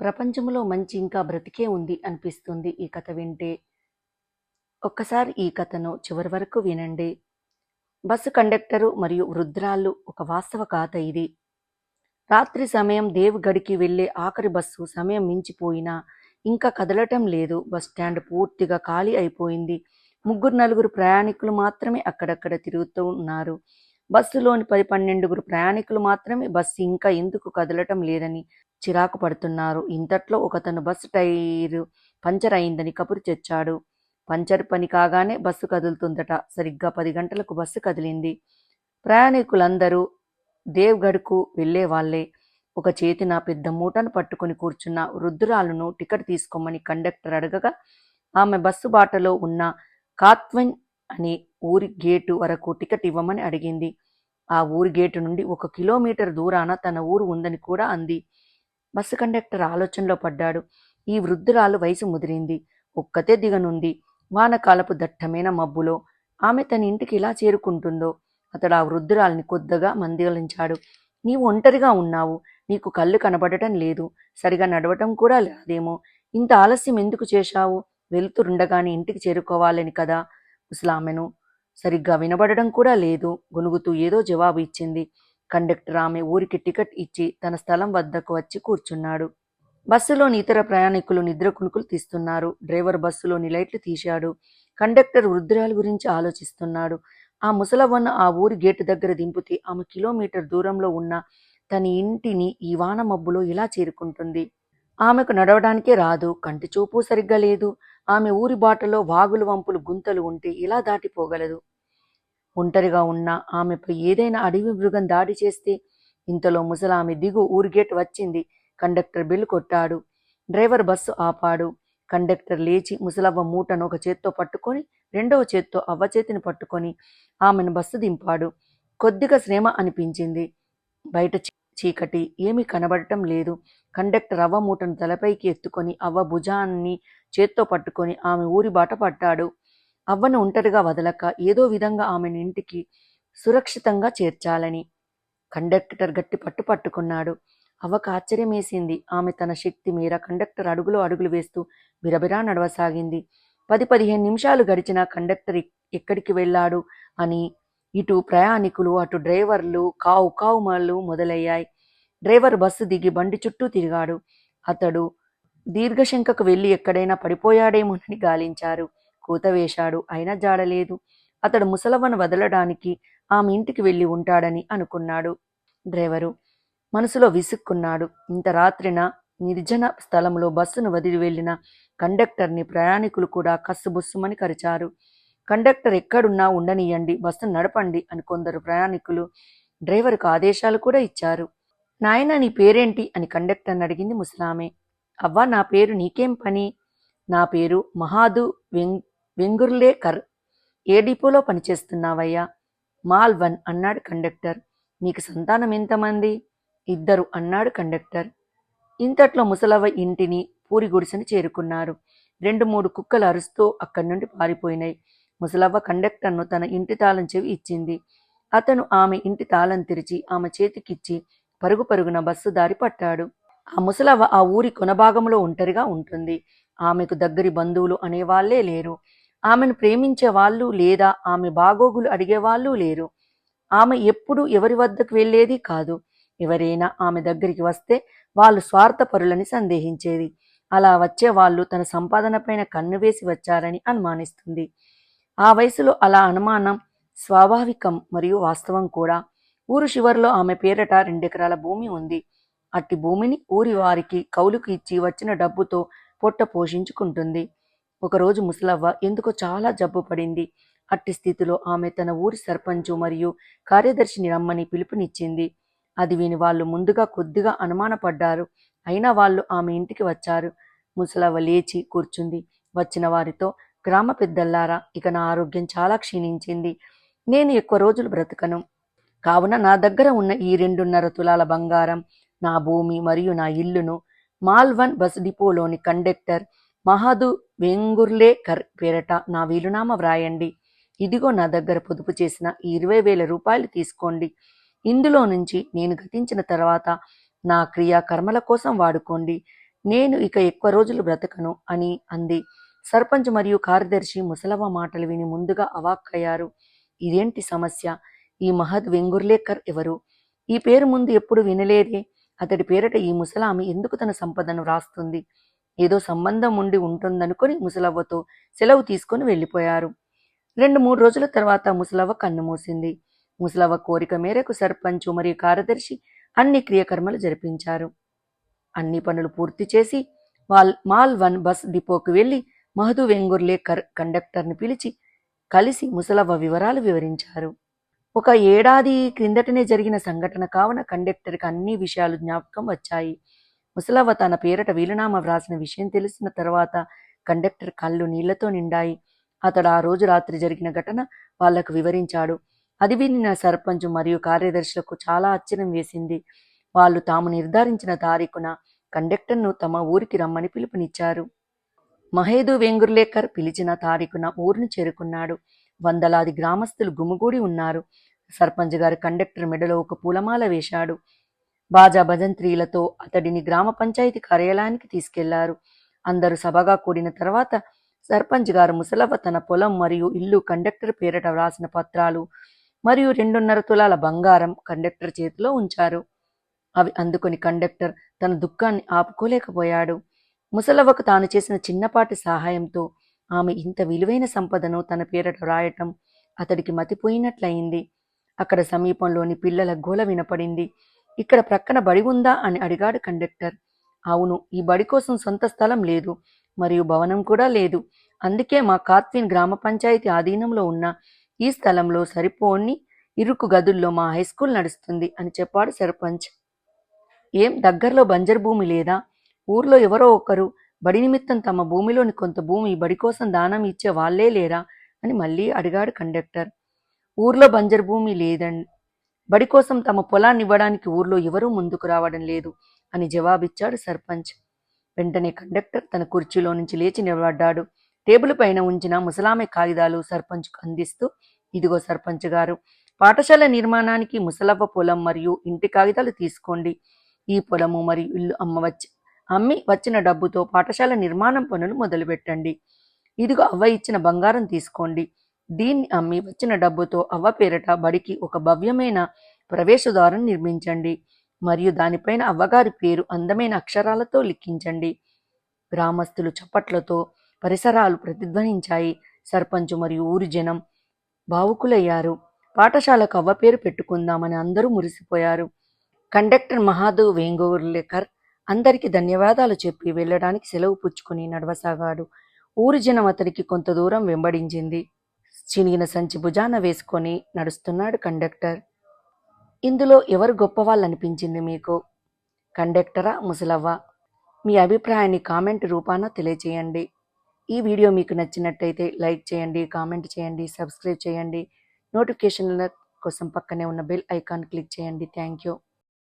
ప్రపంచంలో మంచి ఇంకా బ్రతికే ఉంది అనిపిస్తుంది ఈ కథ వింటే. ఒక్కసారి ఈ కథను చివరి వరకు వినండి. బస్సు కండక్టరు మరియు వృద్ధురాళ్ళు ఒక వాస్తవ కథ ఇది. రాత్రి సమయం దేవగడికి వెళ్ళే ఆఖరి బస్సు సమయం మించిపోయినా ఇంకా కదలటం లేదు. బస్ స్టాండ్ పూర్తిగా ఖాళీ అయిపోయింది. ముగ్గురు నలుగురు ప్రయాణికులు మాత్రమే అక్కడక్కడ తిరుగుతూ ఉన్నారు. బస్సులోని పది పన్నెండుగురు ప్రయాణికులు మాత్రమే బస్సు ఇంకా ఎందుకు కదలటం లేదని చిరాకు పడుతున్నారు. ఇంతట్లో ఒకతను బస్సు టైరు పంచర్ అయిందని కబురు తెచ్చాడు పంచర్ పని కాగానే బస్సు కదులుతుందట. సరిగ్గా పది గంటలకు బస్సు కదిలింది. ప్రయాణికులందరూ దేవ్గఢ్కు వెళ్ళేవాళ్ళే ఒక చేతిన పెద్ద మూటను పట్టుకుని కూర్చున్న వృద్ధురాలును టికెట్ తీసుకోమని కండక్టర్ అడగగా ఆమె బస్సు బాటలో ఉన్న కాత్వెన్ అని ఊరి గేటు వరకు టికెట్ ఇవ్వమని అడిగింది. ఆ ఊరి గేటు నుండి ఒక కిలోమీటర్ దూరాన తన ఊరు ఉందని కూడా అంది. బస్సు కండక్టర్ ఆలోచనలో పడ్డాడు. ఈ వృద్ధురాలు వయసు ముదిరింది. ఒక్కతే దిగనుంది. వానకాలపు దట్టమైన మబ్బులో ఆమె తన ఇంటికి ఇలా చేరుకుంటుందో అతడు ఆ వృద్ధురాల్ని కొద్దిగా మందిగలించాడు నీవు ఒంటరిగా ఉన్నావు. నీకు కళ్ళు కనబడటం లేదు. సరిగా నడవటం కూడా లేదేమో. ఇంత ఆలస్యం ఎందుకు చేశావు? వెలుతురుండగానే ఇంటికి చేరుకోవాలని కదా. ముసలామెను సరిగ్గా వినబడడం కూడా లేదు. గొనుగుతూ ఏదో జవాబు ఇచ్చింది. కండక్టర్ ఆమె ఊరికి టికెట్ ఇచ్చి తన స్థలం వద్దకు వచ్చి కూర్చున్నాడు. బస్సులోని ఇతర ప్రయాణికులు నిద్ర కునుకులు తీస్తున్నారు. డ్రైవర్ బస్సులోని లైట్లు తీశాడు. కండక్టర్ వృద్ధురాలు గురించి ఆలోచిస్తున్నాడు. ఆ ముసలవ్వను ఆ ఊరి గేటు దగ్గర దింపితే ఆమె కిలోమీటర్ దూరంలో ఉన్న తన ఇంటిని ఈ వాన మబ్బులో ఇలా చేరుకుంటుంది. ఆమెకు నడవడానికే రాదు. కంటి చూపు సరిగ్గా లేదు. ఆమె ఊరి బాటలో వాగులు వంపులు గుంతలు ఉంటే ఇలా దాటిపోగలదు. ఒంటరిగా ఉన్న ఆమెపై ఏదైనా అడవి మృగం దాడి చేస్తే ఇంతలో ముసలామె దిగు ఊరి గేట్ వచ్చింది. కండక్టర్ బిల్లు కొట్టాడు. డ్రైవర్ బస్సు ఆపాడు. కండక్టర్ లేచి ముసలవ్వ మూటను ఒక చేత్తో పట్టుకొని రెండవ చేత్తో అవ్వ చేతిని పట్టుకొని ఆమెను బస్సు దింపాడు. కొద్దిగా శ్రమ అనిపించింది. బయట చీకటి ఏమీ కనబడటం లేదు. కండక్టర్ అవ్వ మూటను తలపైకి ఎత్తుకొని అవ్వ భుజాన్ని చేత్తో పట్టుకొని ఆమె ఊరి బాట పట్టాడు అవ్వను ఒంటరిగా వదలక ఏదో విధంగా ఆమెను ఇంటికి సురక్షితంగా చేర్చాలని కండక్టర్ గట్టి పట్టు పట్టుకున్నాడు. అవ్వకు ఆశ్చర్యమేసింది. ఆమె తన శక్తి మీర కండక్టర్ అడుగులో అడుగులు వేస్తూ బిరబిరా నడవసాగింది. పది పదిహేను నిమిషాలు గడిచిన కండక్టర్ ఎక్కడికి వెళ్ళాడు అని ఇటు ప్రయాణికులు అటు డ్రైవర్లు కావు కావుమలు మొదలయ్యాయి. డ్రైవర్ బస్సు దిగి బండి చుట్టూ తిరిగాడు. అతడు దీర్ఘశంకకు వెళ్ళి ఎక్కడైనా పడిపోయాడేమోనని గాలించారు. కూత వేశాడు. అయినా జాడలేదు. అతడు ముసలవ్వను వదలడానికి ఆమె ఇంటికి వెళ్ళి ఉంటాడని అనుకున్నాడు. డ్రైవరు మనసులో విసుక్కున్నాడు. ఇంత రాత్రిన నిర్జన స్థలంలో బస్సును వదిలి వెళ్ళిన కండక్టర్ని ప్రయాణికులు కూడా కస్సుబుస్సుమని కరిచారు. కండక్టర్ ఎక్కడున్నా ఉండనియండి బస్సును నడపండి అని కొందరు ప్రయాణికులు డ్రైవర్కు ఆదేశాలు కూడా ఇచ్చారు. నాయనా నీ పేరేంటి? అని కండక్టర్ని అడిగింది ముసలామె. అవ్వా నా పేరు నీకేం పని? నా పేరు మహాదు వెంగ్ వెంగుర్లేకర్. ఏ డిపోలో పనిచేస్తున్నావయ్యా? మాల్వన్ అన్నాడు కండక్టర్. నీకు సంతానం ఎంతమంది? ఇద్దరు అన్నాడు కండక్టర్. ఇంతట్లో ముసలవ్వ ఇంటిని పూరి గుడిసెను చేరుకున్నారు. రెండు మూడు కుక్కలు అరుస్తూ అక్కడి నుండి పారిపోయినాయి. ముసలవ్వ కండక్టర్ను తన ఇంటి తాళం చెవి ఇచ్చింది. అతను ఆమె ఇంటి తాళం తెరిచి ఆమె చేతికిచ్చి పరుగు పరుగున బస్సు దారి పట్టాడు. ఆ ముసలవ్వ ఆ ఊరి కొనభాగంలో ఒంటరిగా ఉంటుంది. ఆమెకు దగ్గరి బంధువులు అనేవాళ్ళే లేరు. ఆమెను ప్రేమించే వాళ్ళు లేదా ఆమె బాగోగులు అడిగేవాళ్ళు లేరు. ఆమె ఎప్పుడు ఎవరి వద్దకు వెళ్ళేది కాదు. ఎవరైనా ఆమె దగ్గరికి వస్తే వాళ్ళు స్వార్థపరులని సందేహించేది. అలా వచ్చే వాళ్ళు తన సంపాదన పైన కన్ను వేసి వచ్చారని అనుమానిస్తుంది. ఆ వయసులో అలా అనుమానం స్వాభావికం మరియు వాస్తవం కూడా. ఊరు చివరిలో ఆమె పేరట రెండెకరాల భూమి ఉంది. అట్టి భూమిని ఊరి వారికి కౌలుకు ఇచ్చి వచ్చిన డబ్బుతో పొట్ట పోషించుకుంటుంది. ఒకరోజు ముసలవ్వ ఎందుకో చాలా జబ్బు పడింది. అట్టి స్థితిలో ఆమె తన ఊరి సర్పంచు మరియు కార్యదర్శిని రమ్మని పిలుపునిచ్చింది. అది విని వాళ్ళు ముందుగా కొద్దిగా అనుమానపడ్డారు. అయినా వాళ్ళు ఆమె ఇంటికి వచ్చారు. ముసలవ్వ లేచి కూర్చుంది. వచ్చిన వారితో గ్రామ పెద్దల్లారా ఇక నా ఆరోగ్యం చాలా క్షీణించింది. నేను ఎక్కువ రోజులు బ్రతకను. కావున నా దగ్గర ఉన్న ఈ రెండున్నర తులాల బంగారం నా భూమి మరియు నా ఇల్లును మాల్వన్ బస్ డిపోలోని కండక్టర్ మహాదు వెంగుర్లేకర్ పేరట నా వీలునామా వ్రాయండి. ఇదిగో నా దగ్గర పొదుపు చేసిన ఈ ఇరవై వేల రూపాయలు తీసుకోండి. ఇందులో నుంచి నేను గతించిన తర్వాత నా క్రియా కర్మల కోసం వాడుకోండి. నేను ఇక ఎక్కువ రోజులు బ్రతకను అని అంది. సర్పంచ్ మరియు కార్యదర్శి ముసలవ్వ మాటలు విని ముందుగా అవాక్కయ్యారు. ఇదేంటి సమస్య? ఈ మహద్ వెంగుర్లేకర్ ఎవరు? ఈ పేరు ముందు ఎప్పుడు వినలేదే. అతడి పేరట ఈ ముసలామి ఎందుకు తన సంపదను వ్రాస్తుంది? ఏదో సంబంధం ఉండి ఉంటుందనుకొని ముసలవ్వతో సెలవు తీసుకొని వెళ్ళిపోయారు. రెండు మూడు రోజుల తర్వాత ముసలవ్వ కన్ను మూసింది. ముసలవ్వ కోరిక మేరకు సర్పంచ్ మరియు కార్యదర్శి అన్ని క్రియకర్మలు జరిపించారు. అన్ని పనులు పూర్తి చేసి వాల్ మాల్ వన్ బస్ డిపోకు వెళ్ళి మహదు వెంగుర్లేకర్ కండక్టర్ని పిలిచి కలిసి ముసలవ్వ వివరాలు వివరించారు. ఒక ఏడాది క్రిందటనే జరిగిన సంఘటన కావున కండక్టర్కి అన్ని విషయాలు జ్ఞాపకం వచ్చాయి. ముసలవ్వ తన పేరట వీలునామా వ్రాసిన విషయం తెలిసిన తర్వాత కండక్టర్ కళ్ళు నీళ్ళతో నిండాయి. అతడు ఆ రోజు రాత్రి జరిగిన ఘటన వాళ్ళకు వివరించాడు. అది వినిన సర్పంచ్ మరియు కార్యదర్శులకు చాలా ఆశ్చర్యం వేసింది. వాళ్ళు తాము నిర్ధారించిన తారీఖున కండక్టర్ను తమ ఊరికి రమ్మని పిలుపునిచ్చారు. మహేదు వెంగుర్లేకర్ పిలిచిన తారీఖున ఊరిని చేరుకున్నాడు. వందలాది గ్రామస్తులు గుమిగూడి ఉన్నారు. సర్పంచ్ గారు కండక్టర్ మెడలో ఒక పూలమాల వేశాడు. బాజా భజంత్రీలతో అతడిని గ్రామ పంచాయతీ కార్యాలయానికి తీసుకెళ్ళారు. అందరూ సభగా కూడిన తర్వాత సర్పంచ్ గారు ముసలవ్వ తన పొలం మరియు ఇల్లు కండక్టర్ పేరట వ్రాసిన పత్రాలు మరియు రెండున్నర తులాల బంగారం కండక్టర్ చేతిలో ఉంచారు. అవి అందుకొని కండక్టర్ తన దుఃఖాన్ని ఆపుకోలేకపోయాడు. ముసలవ్వకు తాను చేసిన చిన్నపాటి సహాయంతో ఆమె ఇంత విలువైన సంపదను తన పేరట రాయటం అతడికి మతిపోయినట్లయింది. అక్కడ సమీపంలోని పిల్లల గోల వినపడింది. ఇక్కడ ప్రక్కన బడి ఉందా అని అడిగాడు కండక్టర్. అవును ఈ బడి కోసం సొంత స్థలం లేదు మరియు భవనం కూడా లేదు. అందుకే మా కాత్విన్ గ్రామ పంచాయతీ ఆధీనంలో ఉన్న ఈ స్థలంలో సరిపోని ఇరుకు గదుల్లో మా హై స్కూల్ నడుస్తుంది అని చెప్పాడు సర్పంచ్. ఏం దగ్గరలో బంజరు భూమి లేదా? ఊర్లో ఎవరో ఒకరు బడి నిమిత్తం తమ భూమిలోని కొంత భూమి బడి కోసం దానం ఇచ్చే వాళ్ళే లేరా అని మళ్ళీ అడిగాడు కండక్టర్. ఊర్లో బంజరు భూమి లేదండి బడి కోసం తమ పొలాన్ని ఇవ్వడానికి ఊర్లో ఎవరూ ముందుకు రావడం లేదు అని జవాబిచ్చాడు సర్పంచ్. వెంటనే కండక్టర్ తన కుర్చీలో నుంచి లేచి నిలబడ్డాడు. టేబుల్ పైన ఉంచిన ముసలామె కాగితాలు సర్పంచ్కు అందిస్తూ ఇదిగో సర్పంచ్ గారు పాఠశాల నిర్మాణానికి ముసలవ్వ పొలం మరియు ఇంటి కాగితాలు తీసుకోండి. ఈ పొలము మరియు ఇల్లు అమ్మవచ్చు. అమ్మి వచ్చిన డబ్బుతో పాఠశాల నిర్మాణం పనులు మొదలుపెట్టండి. ఇదిగో అవ్వ ఇచ్చిన బంగారం తీసుకోండి. దీన్ని అమ్మి వచ్చిన డబ్బుతో అవ్వ పేరట బడికి ఒక భవ్యమైన ప్రవేశద్వారం నిర్మించండి. మరియు దానిపైన అవ్వగారి పేరు అందమైన అక్షరాలతో లిఖించండి. గ్రామస్తులు చప్పట్లతో పరిసరాలు ప్రతిధ్వనించాయి. సర్పంచ్ మరియు ఊరి జనం భావుకులయ్యారు పాఠశాలకు అవ్వ పేరు పెట్టుకుందామని అందరూ మురిసిపోయారు. కండక్టర్ మహాదు వేంగోర్లేకర్ అందరికి ధన్యవాదాలు చెప్పి వెళ్ళడానికి సెలవు పుచ్చుకుని నడవసాగాడు. ఊరి జనం అతనికి కొంత దూరం వెంబడించింది. చినిగిన సంచి భుజాన వేసుకొని నడుస్తున్నాడు కండక్టర్. ఇందులో ఎవరు గొప్పవాళ్ళనిపించింది మీకు? కండక్టరా ముసలవ్వ? మీ అభిప్రాయాన్ని కామెంట్ రూపాన తెలియచేయండి. ఈ వీడియో మీకు నచ్చినట్టయితే లైక్ చేయండి కామెంట్ చేయండి సబ్స్క్రైబ్ చేయండి. నోటిఫికేషన్ల కోసం పక్కనే ఉన్న బెల్ ఐకాన్ క్లిక్ చేయండి. Thank you.